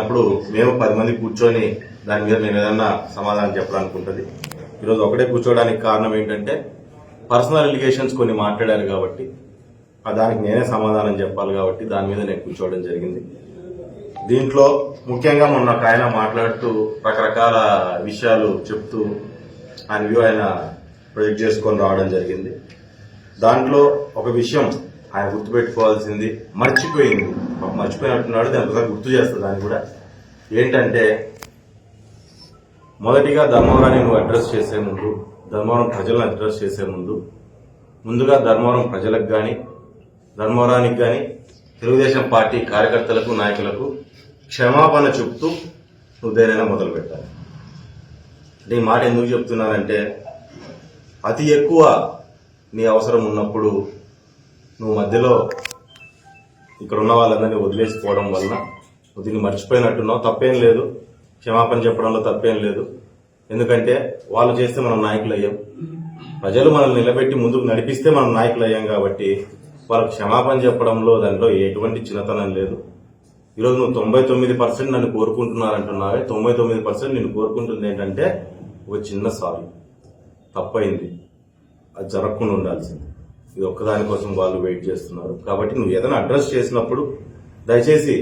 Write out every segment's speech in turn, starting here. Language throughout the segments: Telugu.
అప్పుడు మేము పది మంది కూర్చొని దాని మీద నేను ఏదన్నా సమాధానం చెప్పాలనుకుంటుంది. ఈరోజు ఒకటే కూర్చోవడానికి కారణం ఏంటంటే పర్సనల్ ఎలిగేషన్స్ కొన్ని మాట్లాడారు కాబట్టి దానికి నేనే సమాధానం చెప్పాలి కాబట్టి దాని మీద నేను కూర్చోవడం జరిగింది. దీంట్లో ముఖ్యంగా మొన్న ఒక ఆయన మాట్లాడుతూ రకరకాల విషయాలు చెప్తూ ఆయన వ్యూ ఆయన ప్రొజెక్ట్ చేసుకొని రావడం జరిగింది. దాంట్లో ఒక విషయం ఆయన గుర్తుపెట్టుకోవాల్సింది మర్చిపోయింది. మర్చిపోయినట్టున్నాడు దాని ఒకసారి గుర్తు చేస్తా దాన్ని కూడా. ఏంటంటే మొదటిగా ధర్మవరాన్ని నువ్వు అడ్రస్ చేసే ముందు ధర్మవరం ప్రజలను అడ్రస్ చేసే ముందు ముందుగా ధర్మవరం ప్రజలకు కానీ ధర్మవరానికి కానీ తెలుగుదేశం పార్టీ కార్యకర్తలకు నాయకులకు క్షమాపణ చెప్తూ నువ్వు దేనైనా మొదలు పెట్టాలి. అంటే ఈ మాట ఎందుకు చెప్తున్నానంటే అతి ఎక్కువ నీ అవసరం ఉన్నప్పుడు నువ్వు మధ్యలో ఇక్కడ ఉన్న వాళ్ళందరినీ వదిలేసిపోవడం వల్ల దీన్ని మర్చిపోయినట్టున్నావు. తప్పేం లేదు. క్షమాపణ చెప్పడంలో తప్పేం లేదు. ఎందుకంటే వాళ్ళు చేస్తే మనం నాయకులు అయ్యాం ప్రజలు మనల్ని నిలబెట్టి ముందుకు నడిపిస్తే మనం నాయకులు అయ్యాం కాబట్టి వాళ్ళకి క్షమాపణ చెప్పడంలో దాంట్లో ఎటువంటి చిన్నతనం లేదు. ఈరోజు నువ్వు తొంభై తొమ్మిది పర్సెంట్ నన్ను కోరుకుంటున్నారంటున్నావే. తొంభై తొమ్మిది పర్సెంట్ నేను కోరుకుంటుంది ఏంటంటే ఒక చిన్న సారీ. తప్పైంది. అది జరగకుండా ఉండాల్సింది. ఇది ఒక్కదాని కోసం వాళ్ళు వెయిట్ చేస్తున్నారు. కాబట్టి నువ్వు ఏదైనా అడ్రస్ చేసినప్పుడు దయచేసి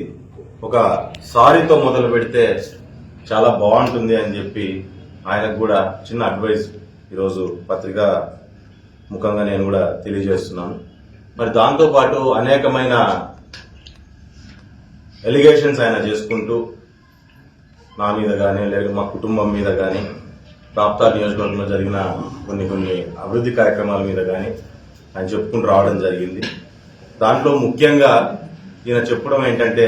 ఒక సారీతో మొదలు పెడితే చాలా బాగుంటుంది అని చెప్పి ఆయనకు కూడా చిన్న అడ్వైస్ ఈరోజు పత్రిక ముఖంగా నేను కూడా తెలియజేస్తున్నాను. మరి దాంతో పాటు అనేకమైన ఎలిగేషన్స్ ఆయన చేసుకుంటూ నా మీద కానీ లేదా మా కుటుంబం మీద కానీ ప్రాప్తా నియోజకవర్గంలో జరిగిన కొన్ని కొన్ని అభివృద్ధి కార్యక్రమాల మీద కానీ ఆయన చెప్పుకుంటూ రావడం జరిగింది. దాంట్లో ముఖ్యంగా ఈయన చెప్పడం ఏంటంటే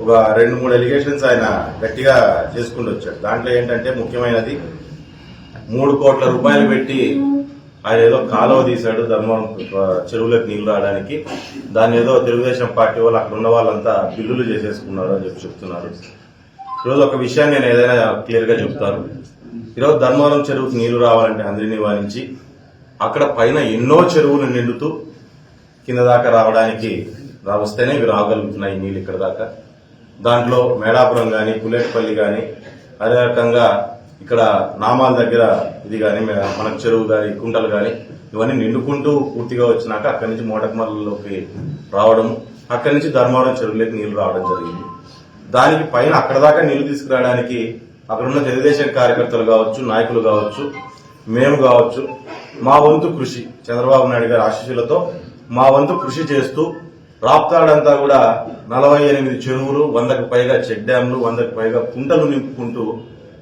ఒక రెండు మూడు ఎలిగేషన్స్ ఆయన గట్టిగా చేసుకుంటూ వచ్చాడు. దాంట్లో ఏంటంటే ముఖ్యమైనది మూడు కోట్ల రూపాయలు పెట్టి ఆయన ఏదో కాలువ తీశాడు ధర్మవరం చెరువులకు నీళ్ళు రావడానికి. దాన్ని ఏదో తెలుగుదేశం పార్టీ వాళ్ళు అక్కడ ఉన్న వాళ్ళంతా బిల్లులు చేసేసుకున్నారు అని చెప్పి చెప్తున్నారు. ఈరోజు ఒక విషయాన్ని నేను ఏదైనా క్లియర్గా చెప్తాను. ఈరోజు ధర్మవరం చెరువుకు నీళ్ళు రావాలంటే అందరినీ వారించి అక్కడ పైన ఎన్నో చెరువులు నిండుతూ కింద దాకా రావడానికి రా- వస్తేనే ఇవి రాగలుగుతున్నాయి నీళ్ళు ఇక్కడ దాకా. దాంట్లో మేడాపురం కానీ పులేటపల్లి కానీ అదే రకంగా ఇక్కడ నామాల దగ్గర ఇది కానీ మనకు చెరువు కానీ కుంటలు కానీ ఇవన్నీ నిండుకుంటూ పూర్తిగా వచ్చినాక అక్కడి నుంచి మోటకమల్లలోకి రావడం అక్కడి నుంచి ధర్మవరం చెరువులోకి నీళ్ళు రావడం జరిగింది. దానికి పైన అక్కడ దాకా నీళ్ళు తీసుకురావడానికి అక్కడ ఉన్న తెలుగుదేశం కార్యకర్తలు కావచ్చు నాయకులు కావచ్చు మేము కావచ్చు మా వంతు కృషి చంద్రబాబు నాయుడు గారి ఆశీస్సులతో మా వంతు కృషి చేస్తూ రాప్తాడంతా కూడా నలభై ఎనిమిది చెరువులు వందకు పైగా చెక్ డ్యాంలు వందకు పైగా కుంటలు నింపుకుంటూ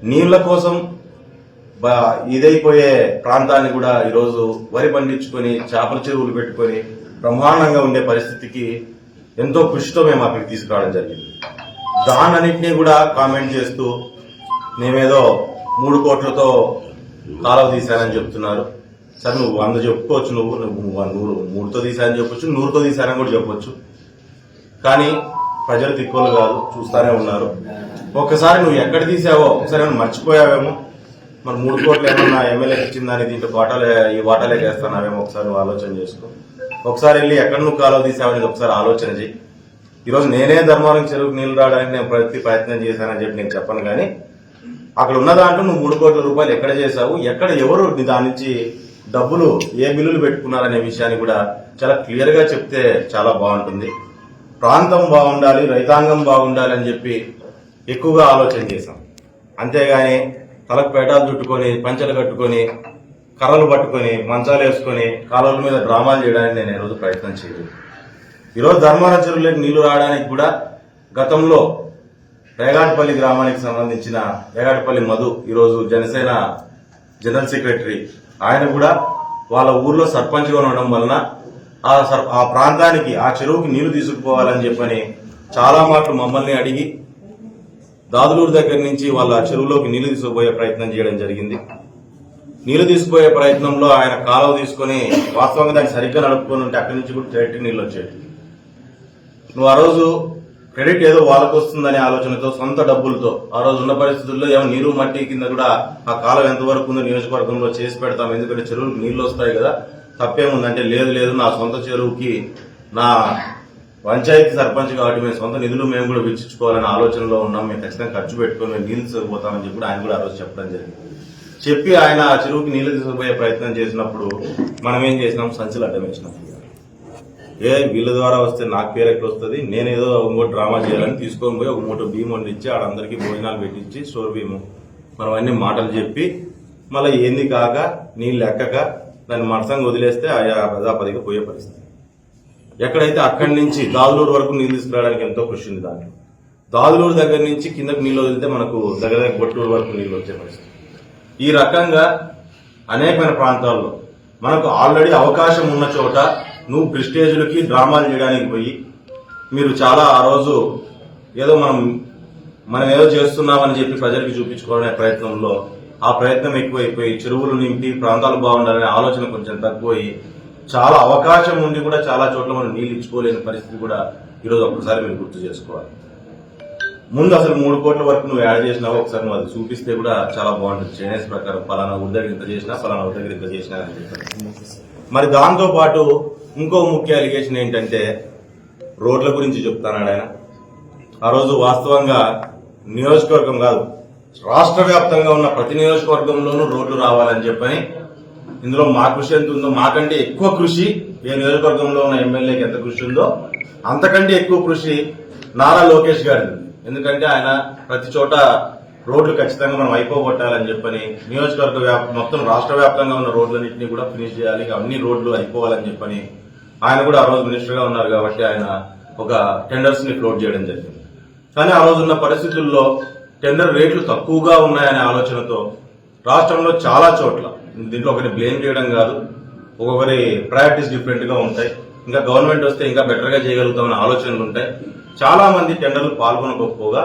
నీళ్ళ కోసం ఇదైపోయే ప్రాంతాన్ని కూడా ఈరోజు వరి పండించుకొని చేపల చెరువులు పెట్టుకొని బ్రహ్మాండంగా ఉండే పరిస్థితికి ఎంతో కృషితో మేము అక్కడికి తీసుకురావడం జరిగింది. దానన్నింటినీ కూడా కామెంట్ చేస్తూ మేమేదో మూడు కోట్లతో కాలువ తీశానని చెప్తున్నారు. సార్ నువ్వు వంద చెప్పుకోవచ్చు నువ్వు నువ్వు నూరు మూడుతో తీసారని చెప్పొచ్చు నూరుతో తీసారని కూడా చెప్పొచ్చు. కానీ ప్రజలు తిక్కులు కాదు చూస్తానే ఉన్నారు. ఒక్కసారి నువ్వు ఎక్కడ తీసావో ఒకసారి ఏమైనా మర్చిపోయావేమో? మరి మూడు కోట్లు ఏమన్నా ఎమ్మెల్యేకి ఇచ్చిందని దీంట్లో వాటాలే ఈ వాటాలే వేస్తున్నావేమో ఒకసారి నువ్వు ఆలోచన చేసుకో. ఒకసారి వెళ్ళి ఎక్కడ నువ్వు కాలువ తీసావనేది ఒకసారి ఆలోచన చెయ్యి. ఈరోజు నేనే ధర్మవరం చెరువుకు నీళ్ళు రావడానికి నేను ప్రతి ప్రయత్నం చేశానని చెప్పి నేను చెప్పను కానీ అక్కడ ఉన్న దాంట్లో నువ్వు మూడు కోట్ల రూపాయలు ఎక్కడ చేశావు ఎక్కడ ఎవరు నీ దాని నుంచి డబ్బులు ఏ బిల్లులు పెట్టుకున్నారనే విషయాన్ని కూడా చాలా క్లియర్గా చెప్తే చాలా బాగుంటుంది. ప్రాంతం బాగుండాలి రైతాంగం బాగుండాలి అని చెప్పి ఎక్కువగా ఆలోచన చేశాం. అంతేగాని తలకు పేటాలు చుట్టుకొని పంచలు కట్టుకొని కర్రలు పట్టుకొని మంచాలు వేసుకొని కాలువల మీద డ్రామాలు చేయడానికి నేను ఈరోజు రోజు ప్రయత్నం చేయలేదు. ఈరోజు ధర్మాన చెరువులోకి నీళ్ళు రావడానికి కూడా గతంలో రేగాటిపల్లి గ్రామానికి సంబంధించిన రేగాటపల్లి మధు ఈరోజు జనసేన జనరల్ సెక్రటరీ ఆయన కూడా వాళ్ళ ఊర్లో సర్పంచ్గా ఉండడం వలన ఆ సర్- ఆ ప్రాంతానికి ఆ చెరువుకి నీళ్ళు తీసుకుపోవాలని చెప్పని చాలా మాటలు మమ్మల్ని అడిగి దాదులూరు దగ్గర నుంచి వాళ్ళ చెరువులోకి నీళ్ళు తీసుకుపోయే ప్రయత్నం చేయడం జరిగింది. నీళ్ళు తీసుకుపోయే ప్రయత్నంలో ఆయన కాలువ తీసుకొని వాస్తవంగా దాన్ని సరిగ్గా నడుపుకొని ఉంటే అక్కడి నుంచి కూడా డైరెక్ట్ నీళ్ళు వచ్చేది నువ్వు ఆ రోజు క్రెడిట్ ఏదో వాళ్ళకు వస్తుందనే ఆలోచనతో సొంత డబ్బులతో ఆ రోజు ఉన్న పరిస్థితుల్లో ఏమో నీరు మట్టి కింద కూడా ఆ కాలం ఎంతవరకు ఉందో నియోజకవర్గంలో చేసి పెడతాం. ఎందుకంటే చెరువులకు నీళ్ళు వస్తాయి కదా. తప్పేముందంటే లేదు లేదు నా సొంత చెరువుకి నా పంచాయతీ సర్పంచ్ కాబట్టి మేము సొంత నిధులు మేము కూడా వెచ్చించుకోవాలనే ఆలోచనలో ఉన్నాం. మేము ఖచ్చితంగా ఖర్చు పెట్టుకొని మేము నీళ్ళు తీసుకుపోతామని చెప్పి ఆయన కూడా ఆ రోజు చెప్పడం జరిగింది. చెప్పి ఆయన ఆ చెరువుకి నీళ్ళు తీసుకుపోయే ప్రయత్నం చేసినప్పుడు మనం ఏం చేసినాం? సంచులు అడ్డం వేసినాం ఏ వీళ్ళ ద్వారా వస్తే నాకు పేరు ఎట్లా వస్తుంది? నేనేదో ఇంకో డ్రామా చేయాలని తీసుకొని పోయి ఒక మూట భీమ్ వండించి ఆడందరికీ భోజనాలు పెట్టించి స్టోర్ భీము. మనం అన్ని మాటలు చెప్పి మళ్ళీ ఏంది కాక నీళ్ళు ఎక్కక దాన్ని మనసంగా వదిలేస్తే ఆయా పదాపదిగా పోయే పరిస్థితి. ఎక్కడైతే అక్కడి నుంచి దాదులూరు వరకు నీళ్ళు తీసుకురావడానికి ఎంతో కృషి ఉంది దాంట్లో. దాదులూరు దగ్గర నుంచి కిందకి నీళ్ళు వదిలితే మనకు దగ్గర దగ్గర గొట్టూరు వరకు నీళ్ళు వచ్చే పరిస్థితి. ఈ రకంగా అనేకమైన ప్రాంతాల్లో మనకు ఆల్రెడీ అవకాశం ఉన్న చోట నువ్వు ప్రిస్టేజ్లకి డ్రామాలు చేయడానికి పోయి మీరు చాలా ఆ రోజు ఏదో మనం మనం ఏదో చేస్తున్నామని చెప్పి ప్రజలకు చూపించుకోవడమే ప్రయత్నంలో ఆ ప్రయత్నం ఎక్కువైపోయి చెరువులు నింపి ప్రాంతాలు బాగుండాలనే ఆలోచన కొంచెం తగ్గిపోయి చాలా అవకాశం ఉండి కూడా చాలా చోట్ల మనం నీళ్ళు ఇచ్చుకోలేని పరిస్థితి కూడా ఈరోజు ఒక్కసారి మీరు గుర్తు చేసుకోవాలి. ముందు అసలు మూడు కోట్ల వరకు నువ్వు యాడ్ చేసినావు ఒకసారి నువ్వు అది చూపిస్తే కూడా చాలా బాగుంటుంది. చైనీస్ ప్రకారం ఫలానా ఊరి దగ్గర ఇంత చేసినా ఫలానా ఊరి దగ్గర ఇంత చేసినా అని చెప్పి మరి దాంతో పాటు ఇంకో ముఖ్య అలిగేషన్ ఏంటంటే రోడ్ల గురించి చెప్తానాడు ఆయన. ఆ రోజు వాస్తవంగా నియోజకవర్గం కాదు రాష్ట్ర వ్యాప్తంగా ఉన్న ప్రతి నియోజకవర్గంలోనూ రోడ్లు రావాలని చెప్పని ఇందులో మా కృషి ఎంత ఉందో మాకంటే ఎక్కువ కృషి ఏ నియోజకవర్గంలో ఉన్న ఎమ్మెల్యేకి ఎంత కృషి ఉందో అంతకంటే ఎక్కువ కృషి నారా లోకేష్ గారిది. ఎందుకంటే ఆయన ప్రతి చోట రోడ్లు ఖచ్చితంగా మనం అయిపోగొట్టాలని చెప్పని నియోజకవర్గ వ్యాప్ మొత్తం రాష్ట్ర వ్యాప్తంగా ఉన్న రోడ్లన్నింటినీ కూడా ఫినిష్ చేయాలి అన్ని రోడ్లు అయిపోవాలని చెప్పని ఆయన కూడా ఆ రోజు మినిస్టర్గా ఉన్నారు కాబట్టి ఆయన ఒక టెండర్స్ని ఫ్లోట్ చేయడం జరిగింది. కానీ ఆ రోజున్న పరిస్థితుల్లో టెండర్ రేట్లు తక్కువగా ఉన్నాయనే ఆలోచనతో రాష్ట్రంలో చాలా చోట్ల దీంట్లో ఒకరిని బ్లేమ్ చేయడం కాదు ఒక్కొక్కరి ప్రయారిటీస్ డిఫరెంట్గా ఉంటాయి. ఇంకా గవర్నమెంట్ వస్తే ఇంకా బెటర్గా చేయగలుగుతామనే ఆలోచనలు ఉంటాయి. చాలా మంది టెండర్లు పాల్గొనకపోగా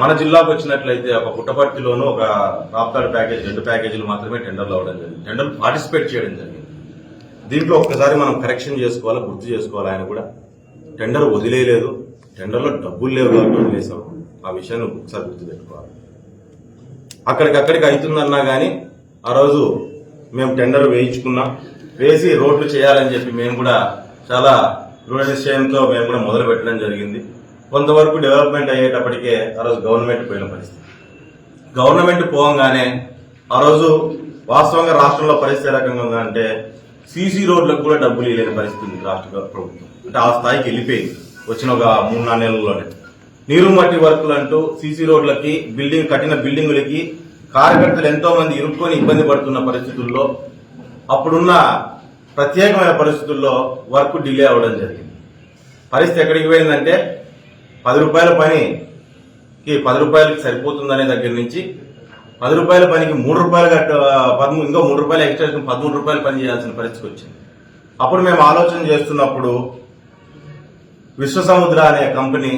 మన జిల్లాకు వచ్చినట్లయితే ఒక పుట్టపర్తిలోనూ ఒక రాప్తాడు ప్యాకేజ్ రెండు ప్యాకేజీలు మాత్రమే టెండర్లు అవ్వడం జరిగింది. టెండర్లు పార్టిసిపేట్ చేయడం జరిగింది. దీంట్లో ఒక్కసారి మనం కరెక్షన్ చేసుకోవాలి గుర్తు చేసుకోవాలి? ఆయన కూడా టెండర్ వదిలేయలేదు. టెండర్లో డబ్బులు లేవు కాబట్టి వదిలేసాం ఆ విషయాన్ని ఒకసారి గుర్తుపెట్టుకోవాలి అక్కడికక్కడికి అవుతుందన్నా కానీ ఆ రోజు మేము టెండర్ వేయించుకున్నాం. వేసి రోడ్లు చేయాలని చెప్పి మేము కూడా చాలా దృఢ నిశ్చయంతో మేము కూడా మొదలు పెట్టడం జరిగింది. కొంతవరకు డెవలప్మెంట్ అయ్యేటప్పటికే ఆ రోజు గవర్నమెంట్ పోయిన పరిస్థితి. గవర్నమెంట్ పోగానే ఆ రోజు వాస్తవంగా రాష్ట్రంలో పరిస్థితి ఏ రకంగా ఉందంటే సీసీ రోడ్లకు కూడా డబ్బులు ఇవ్వలేని పరిస్థితి ఉంది రాష్ట్ర ప్రభుత్వం. అంటే ఆ స్థాయికి వెళ్ళిపోయింది. వచ్చిన ఒక మూడు నాలుగు నెలల్లోనే. నీరు మట్టి వర్కులు అంటూ సీసీ రోడ్లకి బిల్డింగ్ కట్టిన బిల్డింగులకి కార్యకర్తలు ఎంతో మంది ఇరుక్కొని ఇబ్బంది పడుతున్న పరిస్థితుల్లో అప్పుడున్న ప్రత్యేకమైన పరిస్థితుల్లో వర్క్ డిలే అవ్వడం జరిగింది. పరిస్థితి ఎక్కడికి పోయిందంటే పది రూపాయల పనికి పది రూపాయలకి సరిపోతుందనే దగ్గర నుంచి పది రూపాయల పనికి మూడు రూపాయలు కట్ట పదమూడు ఇంకో మూడు రూపాయలు ఎక్స్ట్రా పదమూడు రూపాయలు పని చేయాల్సిన పరిస్థితి వచ్చింది. అప్పుడు మేము ఆలోచన చేస్తున్నప్పుడు విశ్వసముద్ర అనే కంపెనీ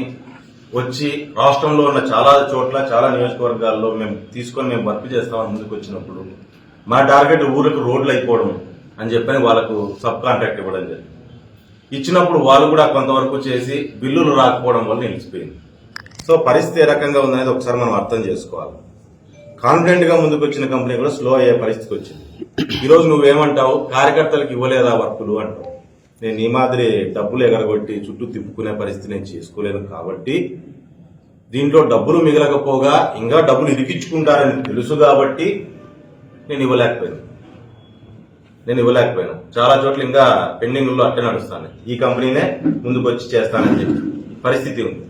వచ్చి రాష్ట్రంలో ఉన్న చాలా చోట్ల చాలా నియోజకవర్గాల్లో మేము తీసుకొని మేము వర్క్ చేస్తామని ముందుకు వచ్చినప్పుడు మా టార్గెట్ ఊరికి రోడ్లు అయిపోవడం అని చెప్పని వాళ్ళకు సబ్ కాంట్రాక్ట్ ఇవ్వడం జరిగింది. ఇచ్చినప్పుడు వాళ్ళు కూడా కొంతవరకు చేసి బిల్లులు రాకపోవడం వల్ల నిలిచిపోయింది. సో పరిస్థితి ఏ రకంగా ఉందనేది ఒకసారి మనం అర్థం చేసుకోవాలి. కాన్ఫిడెంట్గా ముందుకు వచ్చిన కంపెనీ కూడా స్లో అయ్యే పరిస్థితి వచ్చింది. ఈరోజు నువ్వేమంటావు? కార్యకర్తలకు ఇవ్వలేదా వర్కులు అంటావు. నేను ఈ మాదిరి డబ్బులు ఎగరగొట్టి చుట్టూ తిప్పుకునే పరిస్థితి నేను చేసుకోలేను కాబట్టి దీంట్లో డబ్బులు మిగలకపోగా ఇంకా డబ్బులు ఇరికించుకుంటారని తెలుసు కాబట్టి నేను ఇవ్వలేకపోయాను. నేను ఇవ్వలేకపోయాను. చాలా చోట్ల ఇంకా పెండింగ్లో అట్టే నడుస్తాను ఈ కంపెనీనే ముందుకు వచ్చి చేస్తానని చెప్పి పరిస్థితి ఉంది.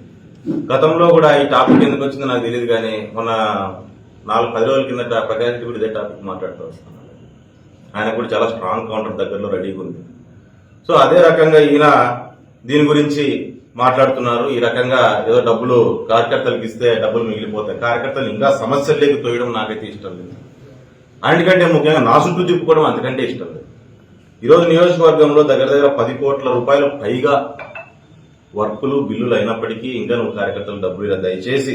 గతంలో కూడా ఈ టాపిక్ ఎందుకు వచ్చిందో నాకు తెలియదు కానీ మొన్న నాలుగు పది రోజుల కిందట ప్రకాష్ రెడ్డి కూడా ఇదే టాపిక్ మాట్లాడుతూ వస్తున్నాను ఆయన కూడా చాలా స్ట్రాంగ్ కౌంటర్ దగ్గరలో రెడీగా ఉంది సో అదే రకంగా ఈయన దీని గురించి మాట్లాడుతున్నారు. ఈ రకంగా ఏదో డబ్బులు కార్యకర్తలకు ఇస్తే డబ్బులు మిగిలిపోతాయి. కార్యకర్తలు ఇంకా సమస్యల్లోకి తోయడం నాకైతే ఇష్టం లేదు. ఆయనకంటే ముఖ్యంగా నా చుట్టూ తిప్పుకోవడం అంతకంటే ఇష్టం లేదు. ఈరోజు నియోజకవర్గంలో దగ్గర దగ్గర పది కోట్ల రూపాయలు పైగా వర్కులు బిల్లులు అయినప్పటికీ ఇంకా నువ్వు కార్యకర్తలు డబ్బులు ఇలా దయచేసి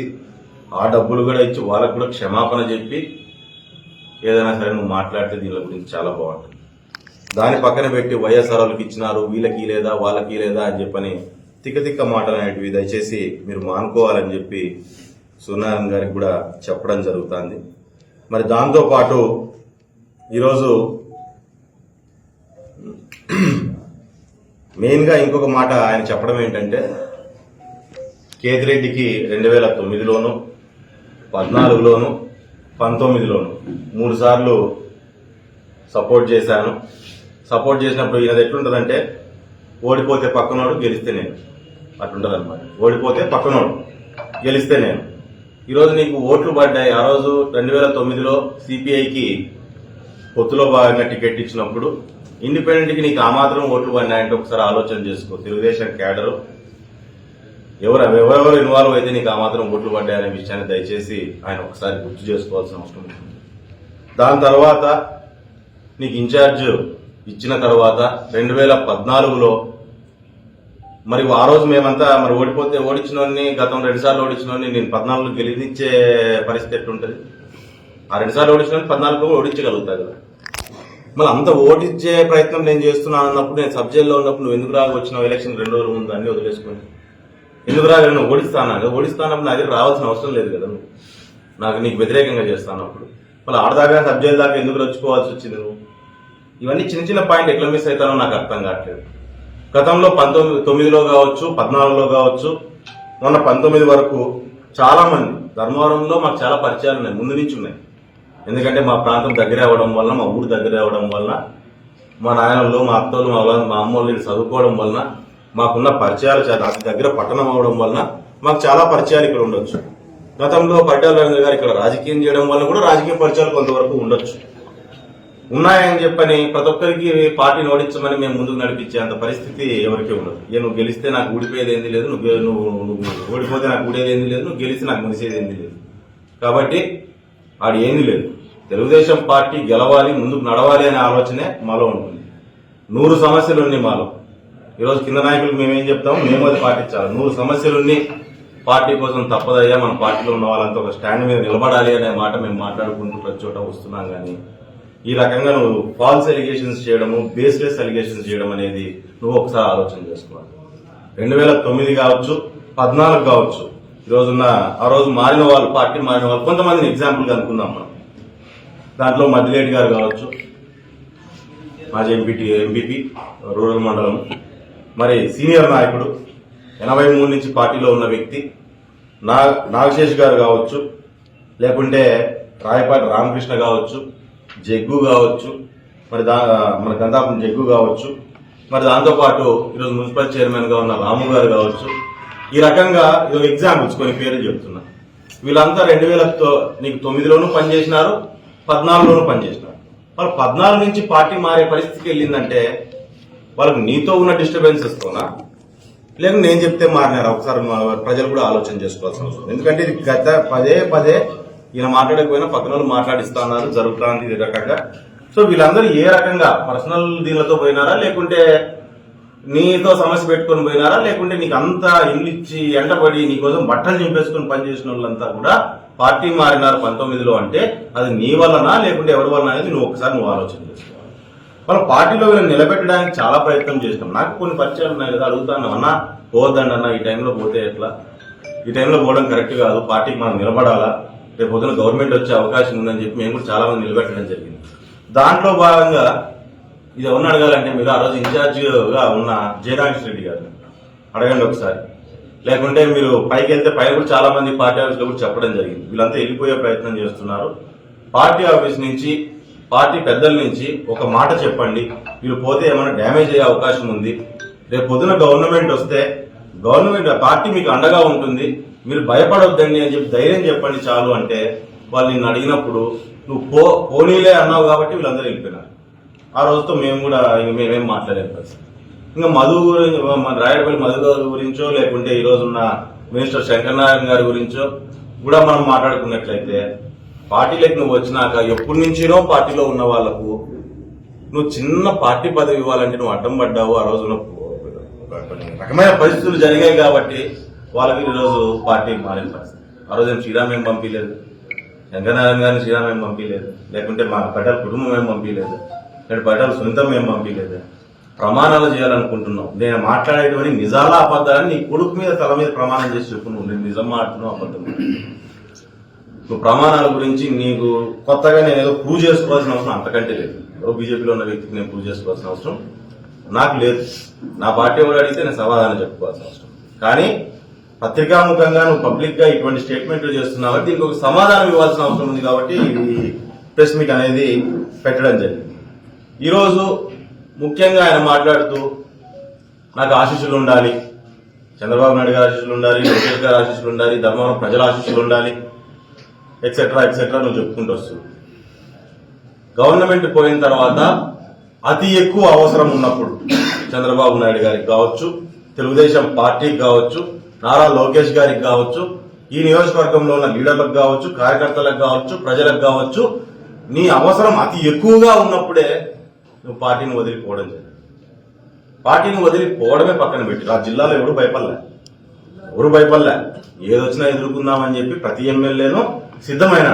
ఆ డబ్బులు కూడా ఇచ్చి వాళ్ళకు కూడా క్షమాపణ చెప్పి ఏదైనా సరే నువ్వు మాట్లాడితే దీని గురించి చాలా బాగుంటుంది. దాని పక్కన పెట్టి వైఎస్ఆర్ వాళ్ళకి ఇచ్చినారు వీళ్ళకి లేదా వాళ్ళకి లేదా అని చెప్పని తిక్క తిక్క మాటలు అనేటివి దయచేసి మీరు మానుకోవాలని చెప్పి సూర్యనారాయణ గారికి కూడా చెప్పడం జరుగుతుంది. మరి దాంతోపాటు ఈరోజు మెయిన్గా ఇంకొక మాట ఆయన చెప్పడం ఏంటంటే కేతిరెడ్డికి రెండు వేల తొమ్మిదిలోనూ పద్నాలుగులోను పంతొమ్మిదిలోను మూడు సార్లు సపోర్ట్ చేశాను. సపోర్ట్ చేసినప్పుడు ఈయనది ఎట్లుంటుందంటే ఓడిపోతే పక్కనోడు గెలిస్తే నేను. అట్లుంటుంది అనమాట ఓడిపోతే పక్కనోడు గెలిస్తే నేను. ఈరోజు నీకు ఓట్లు పడ్డాయి. ఆ రోజు రెండు వేల తొమ్మిదిలో సిపిఐకి పొత్తులో భాగంగా టికెట్ ఇచ్చినప్పుడు ఇండిపెండెంట్కి నీకు ఆ మాత్రం ఓట్లు పడినాయంటే ఒకసారి ఆలోచన చేసుకో. తెలుగుదేశం క్యాడరు ఎవరు ఎవరెవరు ఇన్వాల్వ్ అయితే నీకు ఆ మాత్రం ఓట్లు పడ్డాయనే విషయాన్ని దయచేసి ఆయన ఒకసారి గుర్తు చేసుకోవాల్సిన అవసరం ఉంది. దాని తర్వాత నీకు ఇన్ఛార్జ్ ఇచ్చిన తర్వాత రెండు వేల పద్నాలుగులో మరి ఆ రోజు మేమంతా మరి ఓడిపోతే ఓడించిన గతం రెండుసార్లు సార్లు నేను పద్నాలుగు గెలిపించే పరిస్థితి ఎట్టుంటుంది ఆ రెండుసార్లు ఓడించిన పద్నాలుగు ఓడించగలుగుతా కదా. మళ్ళీ అంత ఓడించే ప్రయత్నం నేను చేస్తున్నాను అన్నప్పుడు నేను సబ్జెక్ట్లో ఉన్నప్పుడు నువ్వు ఎందుకు రాగా వచ్చినావు? ఎలక్షన్ రెండు రోజులు ముందు అన్ని వదిలేసుకొని. ఎందుకు రాగా నువ్వు ఓడిస్తానా ఓడిస్తానప్పుడు నా దగ్గర రావాల్సిన అవసరం లేదు కదా నువ్వు. నాకు నీకు వ్యతిరేకంగా చేస్తాను అప్పుడు మళ్ళీ ఆడదాకా సబ్జెక్ట్ దాకా ఎందుకు రచ్చుకోవాల్సి వచ్చింది నువ్వు? ఇవన్నీ చిన్న చిన్న పాయింట్ ఎట్లా మిస్ అవుతానో నాకు అర్థం కావట్లేదు. గతంలో పంతొమ్మిది తొమ్మిదిలో కావచ్చు పద్నాలుగులో కావచ్చు మొన్న పంతొమ్మిది వరకు చాలా మంది ధర్మవరంలో మాకు చాలా పరిచయాలు ఉన్నాయి ముందు నుంచి ఉన్నాయి. ఎందుకంటే మా ప్రాంతం దగ్గర అవ్వడం వలన మా ఊరు దగ్గర అవ్వడం వలన మా నాయనలు మా అత్తలు మా మా అమ్మోళ్ళు వీళ్ళు చదువుకోవడం వలన మాకున్న పరిచయాలు అతి దగ్గర పట్టణం అవడం వలన మాకు చాలా పరిచయాలు ఇక్కడ ఉండొచ్చు. గతంలో పట్టాల రవీంద్ర గారు ఇక్కడ రాజకీయం చేయడం వల్ల కూడా రాజకీయ పరిచయాలు కొంతవరకు ఉండొచ్చు. ఉన్నాయని చెప్పని ప్రతి ఒక్కరికి పార్టీని ఓడించమని మేము ముందుకు నడిపించే అంత పరిస్థితి ఎవరికి ఉండదు. ఏ నువ్వు గెలిస్తే నాకు ఊడిపోయేది ఏంది లేదు నువ్వు నువ్వు నువ్వు ఓడిపోతే నాకు ఊడేది ఏంది లేదు నువ్వు గెలిస్తే నాకు మునిసేది ఏంది లేదు. కాబట్టి ఆడు ఏంది లేదు. తెలుగుదేశం పార్టీ గెలవాలి ముందుకు నడవాలి అనే ఆలోచనే మాలో ఉంటుంది. నూరు సమస్యలు ఉన్నాయి మాలో. ఈరోజు కింద నాయకులకు మేమేం చెప్తాము మేము అది పాటించాలి. నూరు సమస్యలున్నీ పార్టీ కోసం తప్పదయ్యా మన పార్టీలో ఉన్న వాళ్ళంతా ఒక స్టాండ్ మీద నిలబడాలి అనే మాట మేము మాట్లాడుకుంటూ ప్రతి చోట వస్తున్నాం కానీ ఈ రకంగా నువ్వు ఫాల్స్ ఎలిగేషన్స్ చేయడము బేస్లెస్ ఎలిగేషన్స్ చేయడం అనేది నువ్వు ఒకసారి ఆలోచన చేసుకోవాలి. రెండు వేల తొమ్మిది కావచ్చు పద్నాలుగు కావచ్చు ఈరోజున్న ఆ రోజు మారిన వాళ్ళు పార్టీ మారిన వాళ్ళు కొంతమందిని ఎగ్జాంపుల్గా అనుకుందాం మనం. దాంట్లో మద్దిలేటి గారు కావచ్చు మాజీ ఎంపీటీ ఎంపీపీ రూరల్ మండలం మరి సీనియర్ నాయకుడు ఎనభై మూడు నుంచి పార్టీలో ఉన్న వ్యక్తి నా నాగశేష్ గారు కావచ్చు లేకుంటే రాయపాటి రామకృష్ణ కావచ్చు జగ్గు కావచ్చు మరి దా మన గంధాపం జగ్గు కావచ్చు మరి దాంతోపాటు ఈరోజు మున్సిపల్ చైర్మన్గా ఉన్న రాము గారు కావచ్చు ఈ రకంగా ఇది ఎగ్జాంపుల్స్ కొన్ని పేర్లు చెప్తున్నా. వీళ్ళంతా రెండు వేలతో నీకు తొమ్మిదిలోనూ పనిచేసినారు పద్నాలుగులోనూ పనిచేసినారు. మరి పద్నాలుగు నుంచి పార్టీ మారే పరిస్థితికి వెళ్ళిందంటే వాళ్ళకి నీతో ఉన్న డిస్టర్బెన్సెస్ తోనా? లేక నేను చెప్తే మారినారు? ఒకసారి మా ప్రజలు కూడా ఆలోచన చేసుకోవాల్సిన అవసరం ఎందుకంటే ఇది గత పదే పదే ఈయన మాట్లాడకపోయినా పక్కన వాళ్ళు మాట్లాడిస్తా ఉన్నారు జరుగుతుంది ఇది రకంగా. సో వీళ్ళందరూ ఏ రకంగా పర్సనల్ దీనిలతో పోయినారా? లేకుంటే నీతో సమస్య పెట్టుకొని పోయినారా? లేకుంటే నీకు అంతా ఇల్లు ఇచ్చి ఎండబడి నీకోసం బట్టలు చింపేసుకొని పనిచేసిన వాళ్ళంతా కూడా పార్టీ మారినారు పంతొమ్మిదిలో అంటే అది నీ వలన లేకుంటే ఎవరి వలన అనేది నువ్వు ఒకసారి నువ్వు ఆలోచన చేసుకో. మన పార్టీలో వీళ్ళని నిలబెట్టడానికి చాలా ప్రయత్నం చేసినాం. నాకు కొన్ని పరిచయాలు ఉన్నాయి కదా అడుగుతాను. అన్న పోవద్దండి అన్న ఈ టైంలో పోతే ఎట్లా? ఈ టైంలో పోవడం కరెక్ట్ కాదు. పార్టీకి మనం నిలబడాలా? రేపు పొద్దున గవర్నమెంట్ వచ్చే అవకాశం ఉందని చెప్పి మేము కూడా చాలా మంది నిలబెట్టడం జరిగింది. దాంట్లో భాగంగా ఇది ఎవరిని అడగాలంటే మీరు ఆ రోజు ఇన్ఛార్జిగా ఉన్న జయరామకృష్ణ రెడ్డి గారు. అడగండి ఒకసారి. లేకుంటే మీరు పైకి వెళ్తే పై కూడా చాలా మంది పార్టీ ఆఫీస్లో కూడా చెప్పడం జరిగింది. వీళ్ళంతా వెళ్ళిపోయే ప్రయత్నం చేస్తున్నారు. పార్టీ ఆఫీస్ నుంచి పార్టీ పెద్దల నుంచి ఒక మాట చెప్పండి. వీళ్ళు పోతే ఏమైనా డ్యామేజ్ అయ్యే అవకాశం ఉంది. రేపు పొద్దున గవర్నమెంట్ వస్తే గవర్నమెంట్ పార్టీ మీకు అండగా ఉంటుంది. మీరు భయపడొద్దండి అని చెప్పి ధైర్యం చెప్పండి చాలు అంటే వాళ్ళు నిన్ను అడిగినప్పుడు నువ్వు పో పోనీలే అన్నావు కాబట్టి వీళ్ళందరూ వెళ్ళిపోయినారు. ఆ రోజుతో మేము కూడా ఇంక మేమేం మాట్లాడలేము పరిస్థితి ఇంకా మధు గురించి రాయడపల్లి మధు గారి గురించో లేకుంటే ఈరోజు ఉన్న మినిస్టర్ శంకర్ నారాయణ గారి గురించో కూడా మనం మాట్లాడుకున్నట్లయితే పార్టీలోకి నువ్వు వచ్చినాక ఎప్పటి నుంచినో పార్టీలో ఉన్న వాళ్ళకు నువ్వు చిన్న పార్టీ పదవి ఇవ్వాలంటే నువ్వు అడ్డం పడ్డావు ఆ రోజున. రకమైన పరిస్థితులు జరిగాయి కాబట్టి వాళ్ళకి ఈరోజు రోజు పార్టీ మారిన పరిస్థితి. ఆ రోజు ఏం శ్రీరామ్ ఏం పంపించలేదు. శంకరనారాయణ గారిని శ్రీరామ్ ఏం పంపించలేదు. లేకుంటే మా పటేల్ కుటుంబం ఏం పంపించలేదు. లేదా పటేల్ సొంతం ఏం పంపించలేదు. ప్రమాణాలు చేయాలనుకుంటున్నావు. నేను మాట్లాడేటువంటి నిజాల అబద్ధాలని నీ కొడుకు మీద తల మీద ప్రమాణం చేసి చెప్పు. నువ్వు నేను నిజం మాట్లాడుతున్నావు అబద్ధం. నువ్వు ప్రమాణాల గురించి నీకు కొత్తగా నేను ఏదో ప్రూవ్ చేసుకోవాల్సిన అవసరం అంతకంటే లేదు. ఏదో బీజేపీలో ఉన్న వ్యక్తికి నేను ప్రూవ్ చేసుకోవాల్సిన అవసరం నాకు లేదు. నా పార్టీ వాళ్ళు అడిగితే నేను సమాధానం చెప్పుకోవాల్సిన అవసరం. కానీ పత్రికాముఖంగా నువ్వు పబ్లిక్గా ఇటువంటి స్టేట్మెంట్లు చేస్తున్నావు? దీనికి ఒక సమాధానం ఇవ్వాల్సిన అవసరం ఉంది కాబట్టి ఈ ప్రెస్ మీట్ అనేది పెట్టడం జరిగింది. ఈరోజు ముఖ్యంగా ఆయన మాట్లాడుతూ నాకు ఆశీస్సులు ఉండాలి. చంద్రబాబు నాయుడు గారి ఆశీస్సులు ఉండాలి లోకేష్ గారి ఆశీస్సులు ఉండాలి ధర్మవరం ప్రజల ఆశీస్సులు ఉండాలి. ఎక్సెట్రా ఎక్సెట్రా నువ్వు చెప్పుకుంటూ వస్తుంది గవర్నమెంట్ పోయిన తర్వాత అతి ఎక్కువ అవసరం ఉన్నప్పుడు చంద్రబాబు నాయుడు గారికి కావచ్చు తెలుగుదేశం పార్టీకి కావచ్చు నారా లోకేష్ గారికి కావచ్చు ఈ నియోజకవర్గంలో ఉన్న లీడర్లకు కావచ్చు కార్యకర్తలకు కావచ్చు ప్రజలకు కావచ్చు నీ అవసరం అతి ఎక్కువగా ఉన్నప్పుడే నువ్వు పార్టీని వదిలిపోవడం జరిగింది. పార్టీని వదిలిపోవడమే పక్కన పెట్టి ఆ జిల్లాలో ఎవరు భయపడలే. ఎవరు భయపడలే. ఏదొచ్చినా ఎదుర్కొందామని చెప్పి ప్రతి ఎమ్మెల్యేను సిద్ధమైన.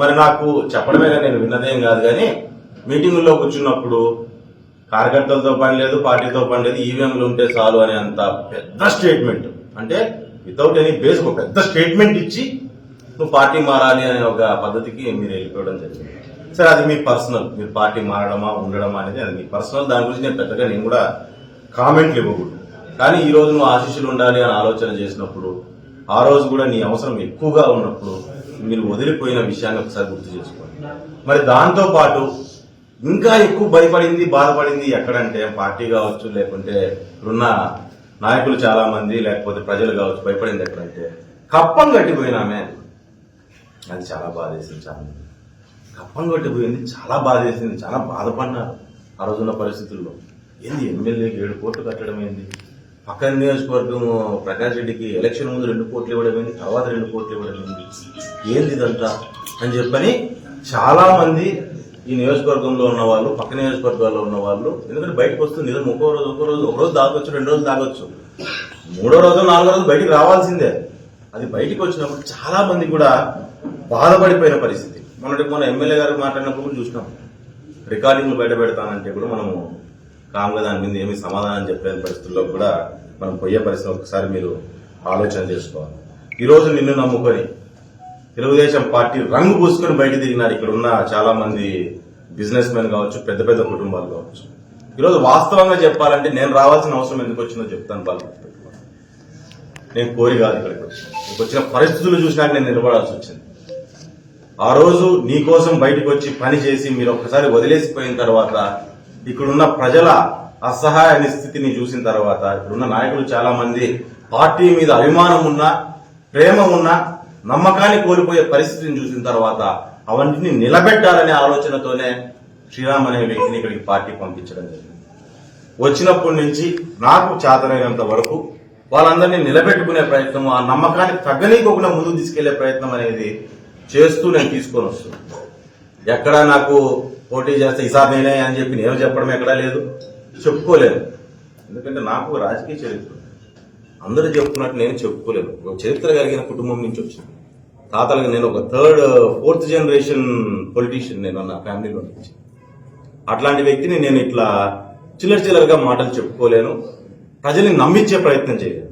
మరి నాకు చెప్పడమే కానీ నేను విన్నదేం కాదు కానీ మీటింగుల్లో కూర్చున్నప్పుడు కార్యకర్తలతో పని లేదు పార్టీతో పని లేదు ఈవీఎంలు ఉంటే చాలు అనే అంత పెద్ద స్టేట్మెంట్. అంటే వితౌట్ ఎనీ బేస్ ఒక పెద్ద స్టేట్మెంట్ ఇచ్చి నువ్వు పార్టీ మారాలి అనే ఒక పద్ధతికి మీరు వెళ్ళిపోవడం జరిగింది. సరే అది మీ పర్సనల్. మీరు పార్టీ మారడమా ఉండడమా అనేది అది మీ పర్సనల్. దాని గురించి నేను పెద్దగా నేను కూడా కామెంట్లు ఇవ్వకూడదు. కానీ ఈ రోజు నువ్వు ఆశీస్సులు ఉండాలి అని ఆలోచన చేసినప్పుడు ఆ రోజు కూడా నీ అవసరం ఎక్కువగా ఉన్నప్పుడు మీరు వదిలిపోయిన విషయాన్ని ఒకసారి గుర్తు చేసుకోండి. మరి దాంతో పాటు ఇంకా ఎక్కువ భయపడింది బాధపడింది ఎక్కడంటే పార్టీ కావచ్చు లేకుంటే ఇప్పుడున్న నాయకులు చాలా మంది లేకపోతే ప్రజలు కావచ్చు భయపడింది ఎక్కడంటే కప్పం కట్టిపోయినామే అది చాలా బాధేసింది చాలా కప్పం కట్టిపోయింది చాలా బాధేసింది చాలా బాధపడినారు ఆ రోజున్న పరిస్థితుల్లో. ఏంది ఎమ్మెల్యేకి ఏడు కోట్లు కట్టడం ఏంది పక్కన నియోజకవర్గం ప్రకాష్ రెడ్డికి ఎలక్షన్ ముందు రెండు కోట్లు ఇవ్వడం తర్వాత రెండు కోట్లు ఇవ్వడమైంది ఏంది ఇదంతా అని చెప్పని చాలా మంది ఈ నియోజకవర్గంలో ఉన్న వాళ్ళు పక్క నియోజకవర్గాల్లో ఉన్న వాళ్ళు ఎందుకంటే బయటకు వస్తుంది. ఏదో ఒక్కో రోజు ఒక్కో రోజు ఒక రోజు దాగొచ్చు రెండు రోజులు దాగొచ్చు. మూడో రోజు నాలుగో రోజు బయటికి రావాల్సిందే. అది బయటికి వచ్చినప్పుడు చాలా మంది కూడా బాధపడిపోయిన పరిస్థితి. మొన్నటి మన ఎమ్మెల్యే గారు మాట్లాడినప్పుడు కూడా చూసినాం. రికార్డింగ్లు బయట పెడతానంటే కూడా మనము కామ్గా దాని మీద ఏమీ సమాధానం చెప్పలేని పరిస్థితుల్లో కూడా మనం పోయే పరిస్థితి ఒకసారి మీరు ఆలోచన చేసుకోవాలి. ఈరోజు నిన్ను నమ్ముకొని తెలుగుదేశం పార్టీ రంగు పూసుకొని బయట తిరిగినారు. ఇక్కడ ఉన్న చాలా మంది బిజినెస్ మెన్ కావచ్చు పెద్ద పెద్ద కుటుంబాలు కావచ్చు. ఈరోజు వాస్తవంగా చెప్పాలంటే నేను రావాల్సిన అవసరం ఎందుకు వచ్చిందో చెప్తాను బాగా నేను కోరి కాదు ఇక్కడికి వచ్చి. వచ్చిన పరిస్థితులు చూసినాక నేను నిలబడాల్సి వచ్చింది. ఆ రోజు నీ కోసం బయటకు వచ్చి పని చేసి మీరు ఒక్కసారి వదిలేసిపోయిన తర్వాత ఇక్కడున్న ప్రజల అసహాయ స్థితిని చూసిన తర్వాత ఇక్కడున్న నాయకులు చాలా మంది పార్టీ మీద అభిమానం ఉన్నా ప్రేమ ఉన్నా నమ్మకాన్ని కోల్పోయే పరిస్థితిని చూసిన తర్వాత అవన్నీ నిలబెట్టాలనే ఆలోచనతోనే శ్రీరామ్ అనే వ్యక్తిని ఇక్కడికి పార్టీ పంపించడం జరిగింది. వచ్చినప్పటి నుంచి నాకు చేతనైనంత వరకు వాళ్ళందరినీ నిలబెట్టుకునే ప్రయత్నం ఆ నమ్మకాన్ని తగ్గనీకోకుండా ముందుకు తీసుకెళ్ళే ప్రయత్నం అనేది చేస్తూ నేను తీసుకొని వస్తున్నాను ఎక్కడ నాకు పోటీ చేస్తే ఇసా నేనే అని చెప్పి నేను చెప్పడం ఎక్కడా లేదు. చెప్పుకోలేను ఎందుకంటే నాకు రాజకీయ చరిత్ర. అందరూ చెప్పుకున్నట్టు నేను చెప్పుకోలేను ఒక చరిత్ర కలిగిన కుటుంబం నుంచి వచ్చింది తాతలకు నేను ఒక థర్డ్ ఫోర్త్ జనరేషన్ పొలిటీషియన్ నేను నా ఫ్యామిలీలో నుంచి. అట్లాంటి వ్యక్తిని నేను ఇట్లా చిల్లర చిల్లరగా మాటలు చెప్పుకోలేను. ప్రజల్ని నమ్మించే ప్రయత్నం చేయలేదు.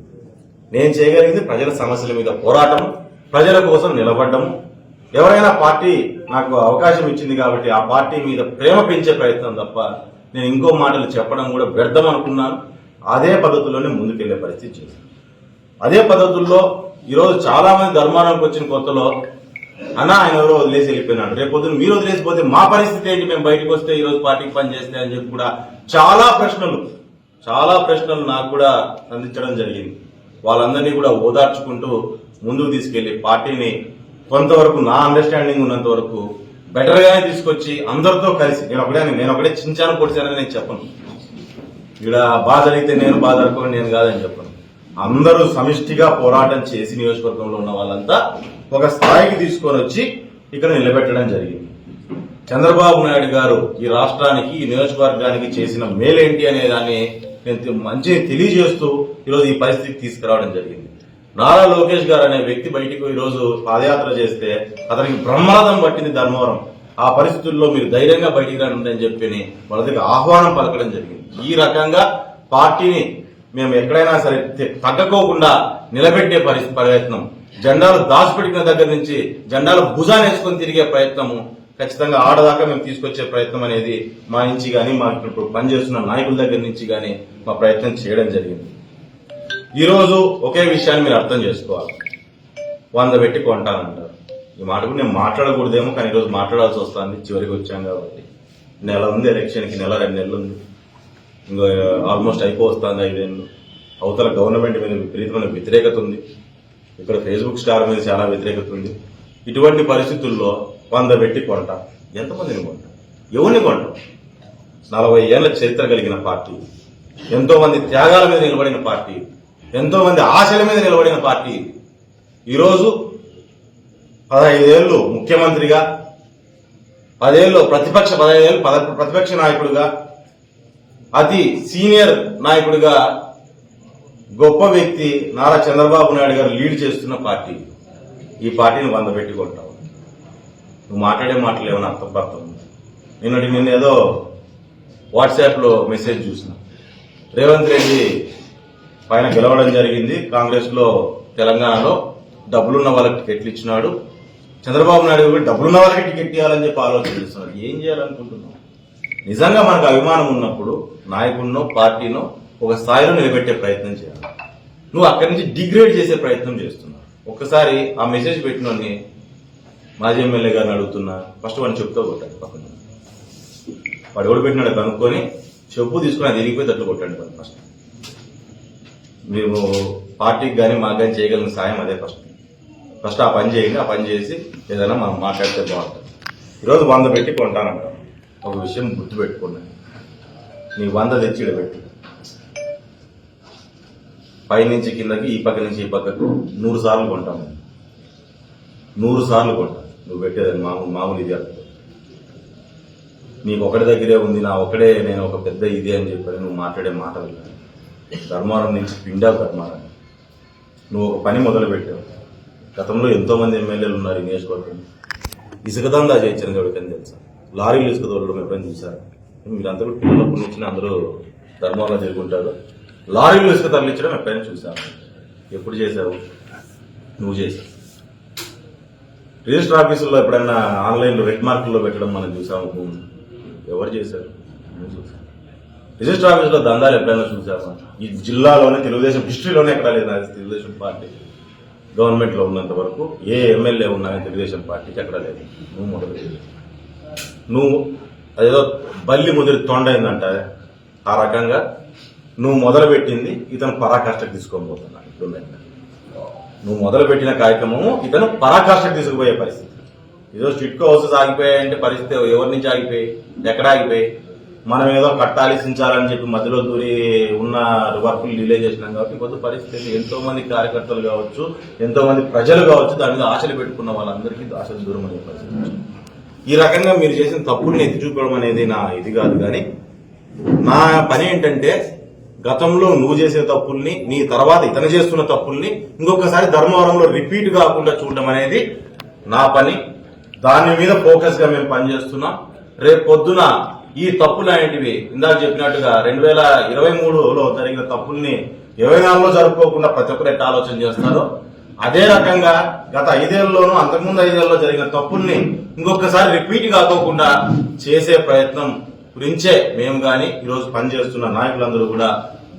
నేను చేయగలిగింది ప్రజల సమస్యల మీద పోరాటం ప్రజల కోసం నిలబడ్డము. ఎవరైనా పార్టీ నాకు అవకాశం ఇచ్చింది కాబట్టి ఆ పార్టీ మీద ప్రేమ పెంచే ప్రయత్నం తప్ప నేను ఇంకో మాటలు చెప్పడం కూడా వ్యర్థం అనుకున్నాను. అదే పద్ధతిలోనే ముందుకెళ్ళే పరిస్థితి చేశాను. అదే పద్ధతుల్లో ఈరోజు చాలామంది ధర్మానికి వచ్చిన కొత్తలో అన్న ఆయన ఎవరో వదిలేసి వెళ్ళిపోయినాడు. రేపు పొద్దున్న మీరు వదిలేసిపోతే మా పరిస్థితి ఏంటి? మేము బయటకు వస్తే ఈరోజు పార్టీకి పని చేస్తే అని చెప్పి కూడా చాలా ప్రశ్నలు చాలా ప్రశ్నలు నాకు కూడా అందించడం జరిగింది. వాళ్ళందరినీ కూడా ఓదార్చుకుంటూ ముందుకు తీసుకెళ్ళి పార్టీని కొంతవరకు నా అండర్స్టాండింగ్ ఉన్నంత వరకు బెటర్ గానే తీసుకొచ్చి అందరితో కలిసి నేను ఒకటే నేను ఒకటే చించాను పొడిచానని నేను చెప్పను. ఇక్కడ బాధ జరిగితే నేను బాధ అనుకోని నేను కాదని చెప్పను. అందరూ సమిష్టిగా పోరాటం చేసి నియోజకవర్గంలో ఉన్న వాళ్ళంతా ఒక స్థాయికి తీసుకొని వచ్చి ఇక్కడ నిలబెట్టడం జరిగింది. చంద్రబాబు నాయుడు గారు ఈ రాష్ట్రానికి ఈ నియోజకవర్గానికి చేసిన మేలేంటి అనే దాన్ని నేను మంచి తెలియజేస్తూ ఈరోజు ఈ పరిస్థితికి తీసుకురావడం జరిగింది. నారా లోకేష్ గారు అనే వ్యక్తి బయటకు ఈరోజు పాదయాత్ర చేస్తే అతనికి బ్రహ్మరథం పట్టింది ధర్మవరం. ఆ పరిస్థితుల్లో మీరు ధైర్యంగా బయటికి రండి అని చెప్పి వాళ్ళ దగ్గర ఆహ్వానం పలకడం జరిగింది. ఈ రకంగా పార్టీని మేము ఎక్కడైనా సరే తగ్గకోకుండా నిలబెట్టే పరిస్థితి ప్రయత్నం. జెండాలు దాచిపెట్టిన దగ్గర నుంచి జెండాలు భుజాన్ని వేసుకొని తిరిగే ప్రయత్నము ఖచ్చితంగా ఆడదాకా మేము తీసుకొచ్చే ప్రయత్నం అనేది మా నుంచి కానీ మా ఇప్పుడు పనిచేస్తున్న నాయకుల దగ్గర నుంచి కానీ మా ప్రయత్నం చేయడం జరిగింది. ఈరోజు ఒకే విషయాన్ని మీరు అర్థం చేసుకోవాలి. వంద పెట్టి కొంటానంటారు. ఈ మాట కూడా నేను మాట్లాడకూడదేమో కానీ ఈరోజు మాట్లాడాల్సి వస్తుంది. చివరికి వచ్చాం కాబట్టి. నెల ఉంది ఎలక్షన్కి నెల రెండు నెలలు ఉంది. ఇంకా ఆల్మోస్ట్ అయిపోతుంది ఐదేళ్ళు. అవతల గవర్నమెంట్ మీద విపరీతమైన వ్యతిరేకత ఉంది. ఇక్కడ ఫేస్బుక్ స్టార్ మీద చాలా వ్యతిరేకత ఉంది. ఇటువంటి పరిస్థితుల్లో వంద పెట్టి కొంట. ఎంతమందిని కొంట? ఎవరిని కొంటాం? నలభై ఏళ్ళ చరిత్ర కలిగిన పార్టీ. ఎంతోమంది త్యాగాల మీద నిలబడిన పార్టీ. ఎంతో మంది ఆశల మీద నిలబడిన పార్టీ. ఈరోజు పదహైదేళ్ళు ముఖ్యమంత్రిగా పదేళ్ళు ప్రతిపక్ష పదహైదేళ్ళు పద ప్రతిపక్ష నాయకుడిగా అతి సీనియర్ నాయకుడిగా గొప్ప వ్యక్తి నారా చంద్రబాబు నాయుడు గారు లీడ్ చేస్తున్న పార్టీ. ఈ పార్టీని వంద పెట్టుకుంటావు నువ్వు మాట్లాడే మాటలు ఏమైనా అర్థం పర్థం నిన్నటి నిన్న ఏదో వాట్సాప్లో మెసేజ్ చూసిన. రేవంత్ రెడ్డి పైన గెలవడం జరిగింది. కాంగ్రెస్లో తెలంగాణలో డబ్బులున్న వాళ్ళకి టికెట్లు ఇచ్చినాడు. చంద్రబాబు నాయుడు కూడా డబ్బులున్న వాళ్ళకి టికెట్ ఇవ్వాలని చెప్పి ఆలోచన చేస్తున్నాడు. ఏం చేయాలనుకుంటున్నావు? నిజంగా మనకు అభిమానం ఉన్నప్పుడు నాయకుడినో పార్టీనో ఒక స్థాయిలో నిలబెట్టే ప్రయత్నం చేయాలి. నువ్వు అక్కడి నుంచి డిగ్రేడ్ చేసే ప్రయత్నం చేస్తున్నావు. ఒక్కసారి ఆ మెసేజ్ పెట్టినోని మాజీ ఎమ్మెల్యే గారిని అడుగుతున్నా. ఫస్ట్ వాడిని చెప్తూ కొట్టాడు పక్కన. వాడు ఎవడు పెట్టినాడు కనుక్కొని చెప్పు తీసుకుని అది ఇరిగిపోయి తట్లు కొట్టాడు ఫస్ట్. మేము పార్టీకి కానీ మాకు కానీ చేయగలిగిన సాయం అదే ఫస్ట్. ఫస్ట్ ఆ పని చేయండి ఆ పని చేసి ఏదైనా మనం మాట్లాడితే బాగుంటుంది. ఈరోజు వంద పెట్టి కొంటానంటాం. ఒక విషయం గుర్తుపెట్టుకోండి. నీ వంద తెచ్చి ఈడ పైనుంచి కిందకి ఈ పక్క నుంచి ఈ పక్కకు నూరు సార్లు కొంటాము. నూరు సార్లు కొంటాం. నువ్వు పెట్టేదని మామూలు మామూలు ఇది అర్థం నీకు ఒకటి దగ్గరే ఉంది నా ఒకడే నేను ఒక పెద్ద ఇది అని చెప్పని నువ్వు మాట్లాడే మాటలు ధర్మారం ధర్మవరం నుంచి పిండా ధర్మారం. నువ్వు ఒక పని మొదలు పెట్టావు గతంలో ఎంతోమంది ఎమ్మెల్యేలు ఉన్నారు ఈ నియోజకవర్గం ఇసుక దందా చేయించిన ఎవరికని తెలుసా? లారీలు ఇసుక తోలడం ఎప్పుడైనా చూసారు మీరంతా కూడా వచ్చిన నుంచి అందరూ ధర్మంలో చేరుకుంటారు లారీలు ఇసుక తరలించడం ఎప్పుడైనా చూసాను ఎప్పుడు చేశావు? నువ్వు చేశావు. రిజిస్టర్ ఆఫీసుల్లో ఎప్పుడైనా ఆన్లైన్లో రెడ్ మార్కుల్లో పెట్టడం మనం చూసాము? ఎవరు చేశారు? నువ్వు చూసావు? రిజిస్టర్ ఆఫీస్లో దందాలు ఎప్పుడైనా చూసామా ఈ జిల్లాలోనే తెలుగుదేశం హిస్టరీలోనే ఎక్కడ లేదు నాకు తెలుగుదేశం పార్టీ. గవర్నమెంట్లో ఉన్నంత వరకు ఏ ఎమ్మెల్యే ఉన్నా తెలుగుదేశం పార్టీకి ఎక్కడ లేదు. నువ్వు మొదలు నువ్వు అదేదో బల్లి ముదిరి తొండైందంట ఆ రకంగా నువ్వు మొదలుపెట్టింది ఇతను పరాకాష్ఠకు తీసుకొని పోతున్నా ఇప్పుడు నువ్వు మొదలుపెట్టిన కార్యక్రమము ఇతను పరాకాష్ఠకు తీసుకుపోయే పరిస్థితి. ఏదో చిట్కో హౌసెస్ ఆగిపోయాయంటే పరిస్థితి ఎవరి నుంచి ఆగిపోయి? ఎక్కడ ఆగిపోయి? మనం ఏదో కట్టాలి సించాలని చెప్పి మధ్యలో దూరి ఉన్న వర్కులు డిలే చేసినాం కాబట్టి కొద్ది పరిస్థితి ఎంతో మంది కార్యకర్తలు కావచ్చు ఎంతో మంది ప్రజలు కావచ్చు దాని మీద ఆశలు పెట్టుకున్న వాళ్ళందరికీ ఆశలు దూరం అయ్యే పరిస్థితి ఈ రకంగా మీరు చేసిన తప్పుల్ని ఎత్తి చూపడం అనేది నా ఇది కాదు కానీ నా పని ఏంటంటే గతంలో నువ్వు చేసే తప్పుల్ని నీ తర్వాత ఇతను చేస్తున్న తప్పుల్ని ఇంకొకసారి ధర్మవరంలో రిపీట్ కాకుండా చూడడం అనేది నా పని. దాని మీద ఫోకస్గా మేము పనిచేస్తున్నాం. రేపు పొద్దున ఈ తప్పులు అనేటివి ఇందాక చెప్పినట్టుగా రెండు వేల ఇరవై మూడులో జరిగిన తప్పుల్ని ఇరవై నాలుగులో జరుపుకోకుండా ప్రతి ఒక్కరు ఎట్లా ఆలోచన చేస్తారు అదే రకంగా గత ఐదేళ్ళలోనూ అంతకుముందు ఐదేళ్ళలో జరిగిన తప్పుల్ని ఇంకొకసారి రిపీట్ కాకోకుండా చేసే ప్రయత్నం గురించే మేము కానీ ఈరోజు పనిచేస్తున్న నాయకులందరూ కూడా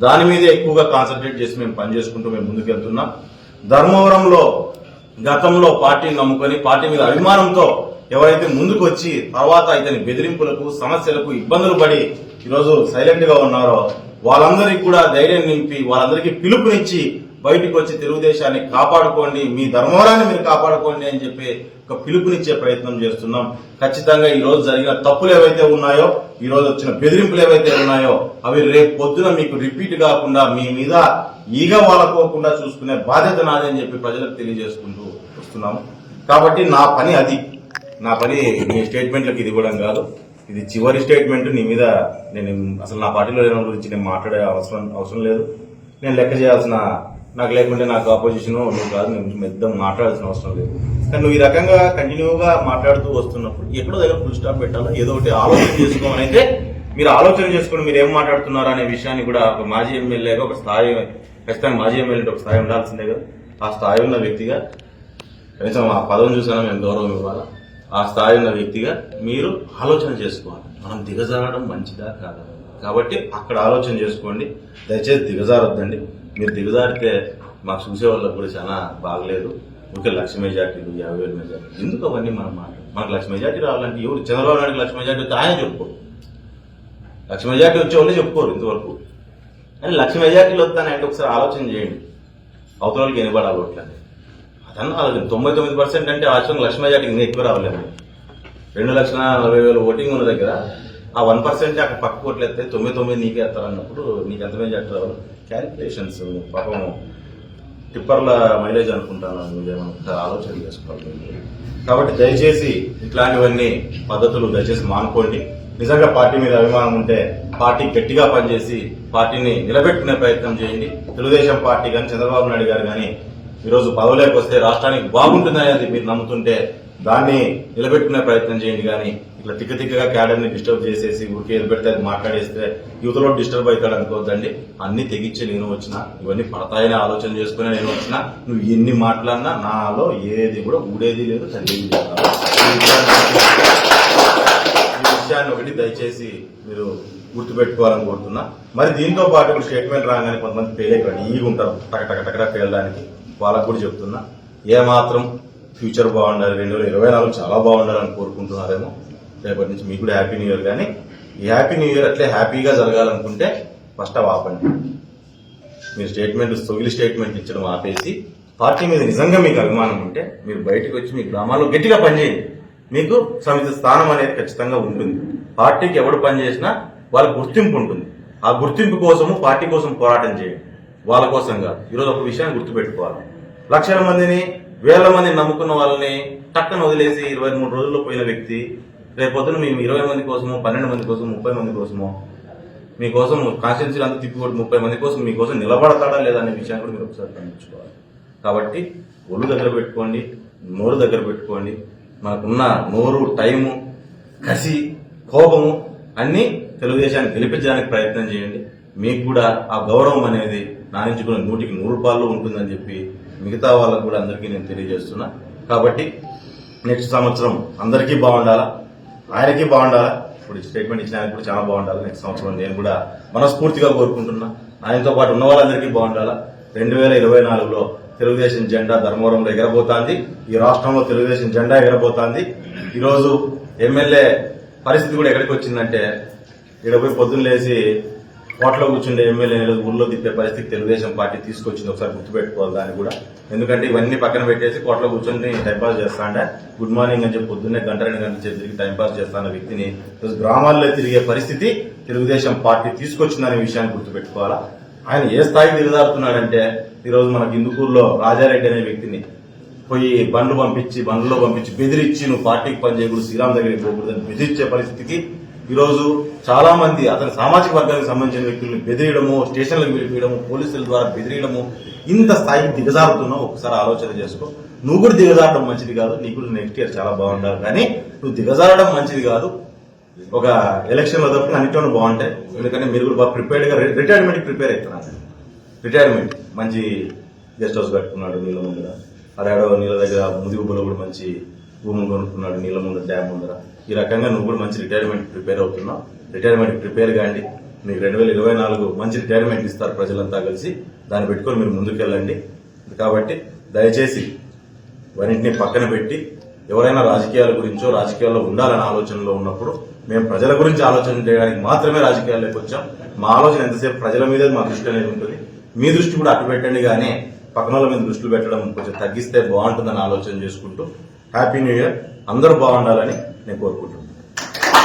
దాని మీదే ఎక్కువగా కాన్సన్ట్రేట్ చేసి మేము పనిచేసుకుంటూ మేము ముందుకెళ్తున్నాం. ధర్మవరంలో గతంలో పార్టీని నమ్ముకొని పార్టీ మీద అభిమానంతో ఎవరైతే ముందుకు వచ్చి తర్వాత ఇతని బెదిరింపులకు సమస్యలకు ఇబ్బందులు పడి ఈరోజు సైలెంట్గా ఉన్నారో వాళ్ళందరికీ కూడా ధైర్యం నింపి వాళ్ళందరికీ పిలుపునిచ్చి బయటికి వచ్చి తెలుగుదేశాన్ని కాపాడుకోండి మీ ధర్మవరాన్ని మీరు కాపాడుకోండి అని చెప్పి ఒక పిలుపునిచ్చే ప్రయత్నం చేస్తున్నాం. ఖచ్చితంగా ఈ రోజు జరిగిన తప్పులు ఏవైతే ఉన్నాయో ఈ రోజు వచ్చిన బెదిరింపులు ఏవైతే ఉన్నాయో అవి రేపు పొద్దున మీకు రిపీట్ కాకుండా మీ మీద ఈగ వాళ్ళకోకుండా చూసుకునే బాధ్యత నాదని అని చెప్పి ప్రజలకు తెలియజేసుకుంటూ వస్తున్నాము కాబట్టి నా పని అది. నా పని నీ స్టేట్మెంట్లకు ఇది ఇవ్వడం కాదు. ఇది చివరి స్టేట్మెంట్ నీ మీద నేను అసలు నా పార్టీలో లేని గురించి నేను మాట్లాడే అవసరం అవసరం లేదు. నేను లెక్క చేయాల్సిన నాకు లేకుంటే నాకు ఆపోజిషన్ నువ్వు కాదు నేను పెద్ద మాట్లాడాల్సిన అవసరం లేదు. కానీ నువ్వు ఈ రకంగా కంటిన్యూగా మాట్లాడుతూ వస్తున్నప్పుడు ఎక్కడో దగ్గర ఫుల్ స్టాప్ పెట్టాలో? ఏదో ఒకటి ఆలోచన చేసుకోమని అయితే మీరు ఆలోచన చేసుకుని మీరు ఏం మాట్లాడుతున్నారు అనే విషయాన్ని కూడా ఒక మాజీ ఎమ్మెల్యేగా ఒక స్థాయి ఖచ్చితంగా మాజీ ఎమ్మెల్యే ఒక స్థాయి ఉండాల్సిందే కదా. ఆ స్థాయి ఉన్న వ్యక్తిగా కనీసం ఆ పదం చూసాను మేము గౌరవం ఇవ్వాలా? ఆ స్థాయి ఉన్న వ్యక్తిగా మీరు ఆలోచన చేసుకోవాలి. మనం దిగజారడం మంచిదా కాదా? కాబట్టి అక్కడ ఆలోచన చేసుకోండి. దయచేసి దిగజారొద్దండి. మీరు దిగజారితే మాకు చూసే వాళ్ళకి కూడా చాలా బాగలేదు. ఓకే లక్ష మెజార్టీలు యాభై వేల మెజార్టీ ఎందుకు అవన్నీ మనం మాట్లాడు మనకు లక్ష మెజార్టీ రావాలంటే ఎవరు చంద్రబాబు నాయుడు లక్ష మెజార్టీ వస్తే ఆయన చెప్పుకోరు. లక్ష మెజార్టీ వచ్చే వాళ్ళే చెప్పుకోరు ఇంతవరకు. అని లక్ష మెజార్టీలు వస్తానంటే ఒకసారి ఆలోచన చేయండి. అవతల వాళ్ళకి ఎనబడాలి ఓట్లని అదన్నా ఆలోచన తొంభై తొమ్మిది పర్సెంట్ అంటే ఆచరణ లక్ష మెజార్టీకి ఇంకా ఎక్కువ రావలేదు. రెండు లక్షల నలభై వేల ఓటింగ్ ఉన్న దగ్గర ఆ వన్ పర్సెంట్ అక్కడ పక్క ఓట్లు తొమ్మిది తొమ్మిది నీకే ఎత్తారన్నప్పుడు నీకు ఎంత మెజార్టీ రావాలి క్యాలిక్యులేషన్స్ పాపం టిప్పర్ల మైలేజ్ అనుకుంటాను మీరేమన్నా ఆలోచన చేసుకోవాలి కాబట్టి దయచేసి ఇట్లాంటివన్నీ పద్ధతులు దయచేసి మానుకోండి. నిజంగా పార్టీ మీద అభిమానం ఉంటే పార్టీ గట్టిగా పనిచేసి పార్టీని నిలబెట్టుకునే ప్రయత్నం చేయండి. తెలుగుదేశం పార్టీ కానీ చంద్రబాబు నాయుడు గారు కానీ ఈరోజు పదవులోకి వస్తే రాష్ట్రానికి బాగుంటుందనేది మీరు నమ్ముతుంటే దాన్ని నిలబెట్టుకునే ప్రయత్నం చేయండి కానీ ఇట్లా తిక్క తిక్కగా క్యాడర్ని డిస్టర్బ్ చేసేసి ఊరికి ఏది పెడితే అది మాట్లాడేస్తే యువతలో డిస్టర్బ్ అవుతాడు అనుకోవద్దండి. అన్ని తెగించి నేను వచ్చిన ఇవన్నీ పడతాయని ఆలోచన చేసుకుని నేను వచ్చిన. నువ్వు ఎన్ని మాట్లాడినా నాలో ఏది కూడా ఊడేది లేదు తగ్గేది విషయాన్ని ఒకటి దయచేసి మీరు గుర్తుపెట్టుకోవాలని కోరుతున్నా. మరి దీంతో పాటు స్టేట్మెంట్ రాగానే కొంతమంది ఫెయిల్ అయిపోయారు. ఈగ ఉంటారు టక టక టకటా ఫెయిల్డానికి వాళ్ళకు కూడా చెప్తున్నా ఏ మాత్రం ఫ్యూచర్ బాగుండాలి రెండు వేల ఇరవై నాలుగు చాలా బాగుండాలని కోరుకుంటున్నారేమో. రేపటి నుంచి మీకు కూడా హ్యాపీ న్యూ ఇయర్ కానీ ఈ హ్యాపీ న్యూ ఇయర్ అట్లే హ్యాపీగా జరగాలనుకుంటే ఫస్ట్ అవి ఆపండి. మీరు స్టేట్మెంట్ సొగిలి స్టేట్మెంట్ ఇచ్చడం ఆపేసి పార్టీ మీద నిజంగా మీకు అభిమానం ఉంటే మీరు బయటకు వచ్చి మీ గ్రామాల్లో గట్టిగా పనిచేయండి. మీకు సమితి స్థానం అనేది ఖచ్చితంగా ఉంటుంది. పార్టీకి ఎవడు పనిచేసినా వాళ్ళ గుర్తింపు ఉంటుంది. ఆ గుర్తింపు కోసము పార్టీ కోసం పోరాటం చేయండి. వాళ్ళ కోసం కాదు. ఈరోజు ఒక విషయాన్ని గుర్తుపెట్టుకోవాలి. లక్షల మందిని వేల మందిని నమ్ముకున్న వాళ్ళని టక్కన వదిలేసి ఇరవై మూడు రోజుల్లో పోయిన వ్యక్తి రేపొద్దున మేము ఇరవై మంది కోసమో పన్నెండు మంది కోసం ముప్పై మంది కోసమో మీకోసం కాన్స్టిట్యూన్సీ అంతా తిప్పికొట్టి ముప్పై మంది కోసం మీకోసం నిలబడతాడా లేదా అనే విషయాన్ని కూడా మీరు ఒకసారి గమనించుకోవాలి. కాబట్టి ఒళ్ళు దగ్గర పెట్టుకోండి నోరు దగ్గర పెట్టుకోండి. మనకున్న నోరు టైము కసి కోపము అన్నీ తెలుగుదేశాన్ని గెలిపించడానికి ప్రయత్నం చేయండి. మీకు కూడా ఆ గౌరవం అనేది నా నూటికి నూరు రూపాయలు ఉంటుందని చెప్పి మిగతా వాళ్ళకు కూడా అందరికీ నేను తెలియజేస్తున్నా. కాబట్టి నెక్స్ట్ సంవత్సరం అందరికీ బాగుండాలా? ఆయనకి బాగుండాలా? ఇప్పుడు స్టేట్మెంట్ ఇచ్చిన ఆయనకి కూడా చాలా బాగుండాలి? నెక్స్ట్ సంవత్సరం నేను కూడా మనస్ఫూర్తిగా కోరుకుంటున్నా. ఆయనతో పాటు ఉన్న వాళ్ళందరికీ బాగుండాలా? రెండు వేల ఇరవై నాలుగులో తెలుగుదేశం జెండా ధర్మవరంలో ఎగరబోతోంది. ఈ రాష్ట్రంలో తెలుగుదేశం జెండా ఎగరబోతోంది. ఈరోజు ఎమ్మెల్యే పరిస్థితి కూడా ఎక్కడికి వచ్చిందంటే ఇక్కడ పోయి పొద్దున్న లేచి కోటలో కూర్చుండే ఎమ్మెల్యే ఊళ్ళో తిప్పే పరిస్థితి తెలుగుదేశం పార్టీ తీసుకొచ్చింది. ఒకసారి గుర్తుపెట్టుకోవాలి దాన్ని కూడా. ఎందుకంటే ఇవన్నీ పక్కన పెట్టేసి కోట్లో కూర్చొని టైంపాస్ చేస్తా అంటే. గుడ్ మార్నింగ్ అని చెప్పి పొద్దున్నే గంట రెండు గంటల సేపు తిరిగి టైంపాస్ చేస్తాన్న వ్యక్తిని ఈరోజు గ్రామాల్లో తిరిగే పరిస్థితి తెలుగుదేశం పార్టీ తీసుకొచ్చిందనే విషయాన్ని గుర్తుపెట్టుకోవాలా? ఆయన ఏ స్థాయికి దిగజారుతున్నాడంటే ఈరోజు మనకి ఇందుకూరులో రాజారెడ్డి అనే వ్యక్తిని పోయి బండ్లు పంపించి బండ్లో పంపించి బెదిరించి నువ్వు పార్టీకి పనిచేయకూడదు శ్రీరామ్ దగ్గరికి పోకూడదని బెదిరించే పరిస్థితికి ఈరోజు చాలామంది అతని సామాజిక వర్గానికి సంబంధించిన వ్యక్తులను బెదిరియడము స్టేషన్లకు పిలిపించడము పోలీసుల ద్వారా బెదిరియడము ఇంత స్థాయికి దిగజారుతున్నావు ఒకసారి ఆలోచన చేసుకో. నువ్వు కూడా దిగజారడం మంచిది కాదు నీకు కూడా నెక్స్ట్ ఇయర్ చాలా బాగుండాలి. కానీ నువ్వు దిగజారడం మంచిది కాదు. ఒక ఎలక్షన్లో తప్ప బాగుంటాయి. ఎందుకంటే మీరు కూడా బాగా ప్రిపేర్డ్గా రిటైర్మెంట్ ప్రిపేర్ అవుతున్నారు రిటైర్మెంట్ మంచి గెస్ట్ హౌస్ కట్టుకున్నాడు నీళ్ళ ముందర అడాడో నీళ్ళ దగ్గర ముదిగుబ్బలో కూడా మంచి భూములు కొనుక్కున్నాడు నీళ్ళ ముందర డ్యామ్ ముందర. ఈ రకంగా నువ్వు కూడా మంచి రిటైర్మెంట్ ప్రిపేర్ అవుతున్నావు. రిటైర్మెంట్ ప్రిపేర్ కాండి. మీకు రెండు వేల ఇరవై నాలుగు మంచి రిటైర్మెంట్ ఇస్తారు ప్రజలంతా కలిసి. దాన్ని పెట్టుకొని మీరు ముందుకెళ్ళండి. కాబట్టి దయచేసి వారింటిని పక్కన పెట్టి ఎవరైనా రాజకీయాల గురించో రాజకీయాల్లో ఉండాలనే ఆలోచనలో ఉన్నప్పుడు మేము ప్రజల గురించి ఆలోచన చేయడానికి మాత్రమే రాజకీయాల్లోకి వచ్చాం. మా ఆలోచన ఎంతసేపు ప్రజల మీదే మా దృష్టి అనేది ఉంటుంది. మీ దృష్టి కూడా అటు పెట్టండి కానీ పక్కన వాళ్ళ మీద దృష్టిలో పెట్టడం కొంచెం తగ్గిస్తే బాగుంటుందని ఆలోచన చేసుకుంటూ హ్యాపీ న్యూ ఇయర్. అందరూ బాగుండాలని నేను కోరుకుంటున్నాను.